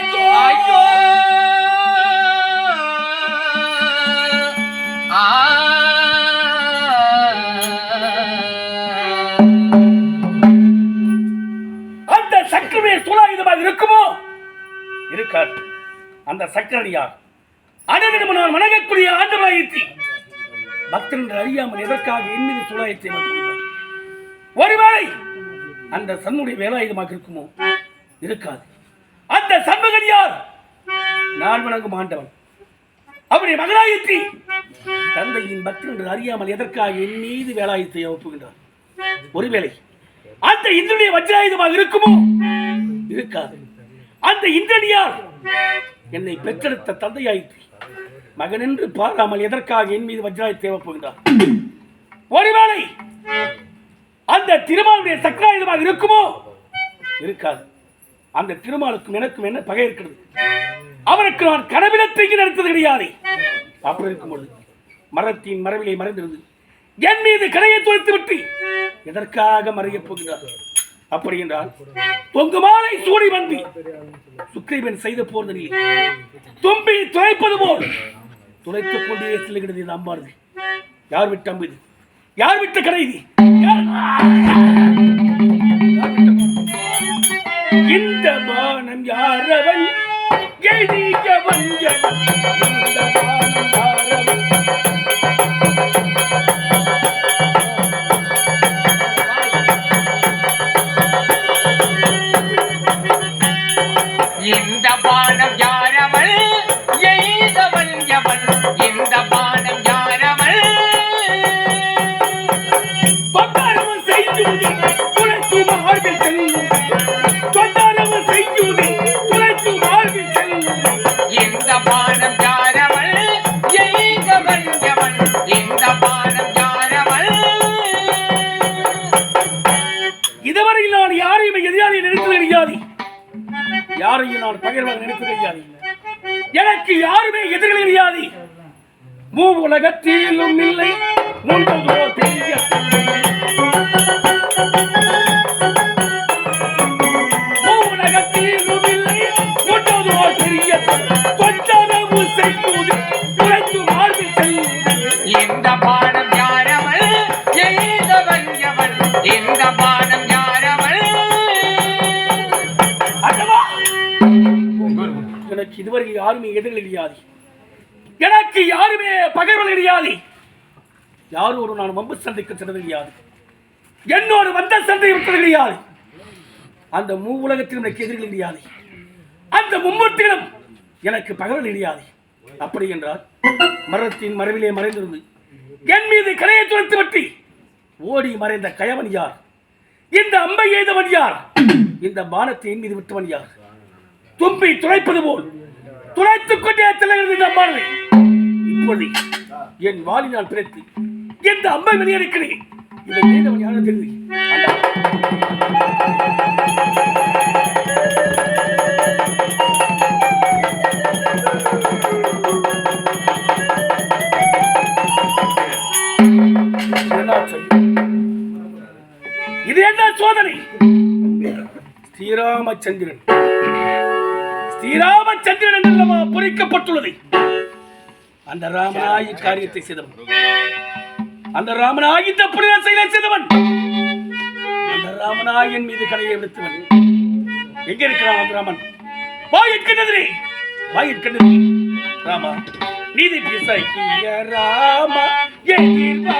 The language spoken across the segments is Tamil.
ஐயோ ஐயோ. ஆ. அந்த சக்கரமே சூலாயுதமாக இருக்குமோ? இருக்காது. அந்த சக்கரடியார் அனைவரும் நான் வணங்கக்கூடிய ஆண்டவராயிற்று பக்தர்கள் அறியாமல் எதற்காக என் மீது ஒருவேளை அந்த சன்னுடைய வேலாயுதமாக இருக்குமோ? இருக்காது. அந்த சண்முகனியார் நான் வணங்கும் ஆண்டவன். அவருடைய மகளாயிற்றி தந்தையின் பக்தி என்று அறியாமல் எதற்காக என் மீது வேலாயுத்தை ஒப்புகின்றார் ஒருவேளை அந்த இந்திரனுடைய வஜ்ராயுதமாக இருக்குமோ? இருக்காது. அந்த இந்திரனியார் என்னை பெற்றெடுத்த தந்தையாயிற்று. மகன் என்று பாராமல் எதற்காக என் மீது வஜ்ராய் தேவைப்படுகிறார் ஒருவேளை அந்த திருமாவுடைய சக்கராயுதமாக இருக்குமோ? இருக்காது. அந்த திருமாலுக்கும் எனக்கும் என்ன பகை இருக்கிறது? அவருக்கு நான் கனவிலத்தைக்கு நடத்தது கிடையாது. அப்படி இருக்கும்பொழுது மரத்தின் மரவிலே மறைந்திருந்து என் மீது கடையை துளைத்து விட்டு எதற்காக மறையப் போகிறார் அப்படி என்றால் தொங்கு மாலை சூடி வந்து சுக்ரீவன் செய்த போர்தலில் தும்பி துளைப்பது போல் துளைத்துக் கொண்டே செல்கிறது இது அம்பானது யார் விட்ட அம்பு இது? யார் விட்ட கடை இந்த பானம் யாரவன்? எதியவன் எவன்? இந்த பானம் யாரவன்? இந்த பானம் யாரவள்? எய்தவன் எவன் இந்த பானம் யாரவள்? தொட்டாரவன் செய்யுதி துளைத்து மார்பில் செல்லும் கிடையாது எனக்கு யாருமே எதிர்கள் கிடையாது மூ உலகத்திலும் இல்லை. முன்பதோ பெரிய யாருமே எதிரில் கிடையாது எனக்கு யாருமே பகைவர்கள் கிடையாது யாரும் ஒரு நான் வம்பு சந்தைக்கு சென்றது என்னோடு வந்த சந்தை விட்டது கிடையாது அந்த மூ உலகத்திலும் எனக்கு எதிரிகள் கிடையாது அந்த மும்மூர்த்திகளும் எனக்கு பகவல் கிடையாது அப்படி என்றால் மரத்தின் மறைவிலே மறைந்திருந்து என் மீது கலையை துளைத்து பற்றி ஓடி மறைந்த கயவன் யார்? இந்த அம்பை எய்தவன் யார்? இந்த பானத்தை என் மீது விட்டவன் யார்? தும்பி துளைப்பது போல் துளைத்துக் கொண்டே செல்கிறது இந்த அம்மாவை இப்பொழுது என் வாளினால் பிறத்து எந்த அம்பை வெளியேறுக்கிறேன் இதை எய்தவன் யாரும் தெரிவி இது என்ன சோதனை? ஸ்ரீராமச்சந்திரன். ஸ்ரீராமச்சந்திரன் அல்லவா பொறிக்கப்பட்டுள்ளது அந்த ராமனாய் காரியத்தை செய்தவன். அந்த ராமனாய் இந்த புனித செயலை செய்தவன். அந்த ராமனாயின் மீது கடையை விடுத்தவன் எங்க இருக்கிறான் அந்த ராமன்? வாயிற்கின்றதே வாயிற்கின்றது ராமா நீதி பிசைக்கிய ராமா. எதிர்வா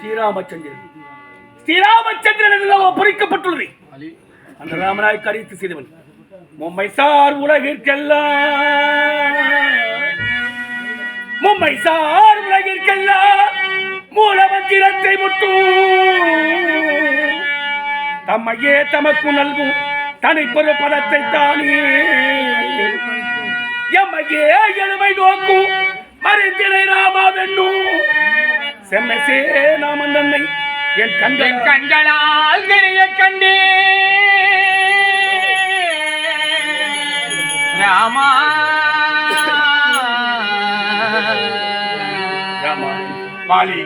ஸ்ரீராமச்சந்திரன். ஸ்ரீராமச்சந்திரன் ஸ்ரீராமச்சந்திரன் பொறிக்கப்பட்டுள்ளது. அந்த ராமனாய் கரித்து செய்தவன். மும்பை சார் உலகிற்கெல்லாம் மும்பை சார் உலகிற்கெல்லாம் மூலமந்திரத்தை முட்டு தம்மையே தமக்கு நல்கும் தனிப்பொரு பதத்தை தானே. எம்மையே எழுமை நோக்கும் மறைந்திரை ராமா வெண்ணும் செம்மசே நாமன் தன்னை என் கண்டன் கண்களால் தெரிய கண்டே ராமா. ராமா வாலி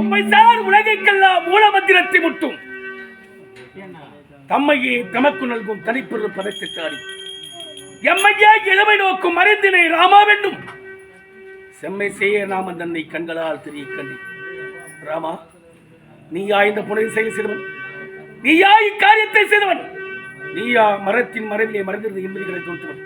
உம்மை சார் உலகைக்கெல்லாம் மூலமந்திரத்தை முட்டும். தம்மையே தமக்கு நல்கும் தனிப்பொரு பதத்தை தாடி எம்மையே இளமை நோக்கும் மறைந்தினை ராமாவென்னும். செம்மை செய்ய நாம தன்னை கண்களால் தெரிய கண்டி ராமா நீயா இந்த புனை செயல் செய்தவன் நீயா இக்காரியத்தை செய்தவன்? நீயா மரத்தின் மறைவிலே மறைந்திருந்த இன்பதிகளை தோற்றுவன்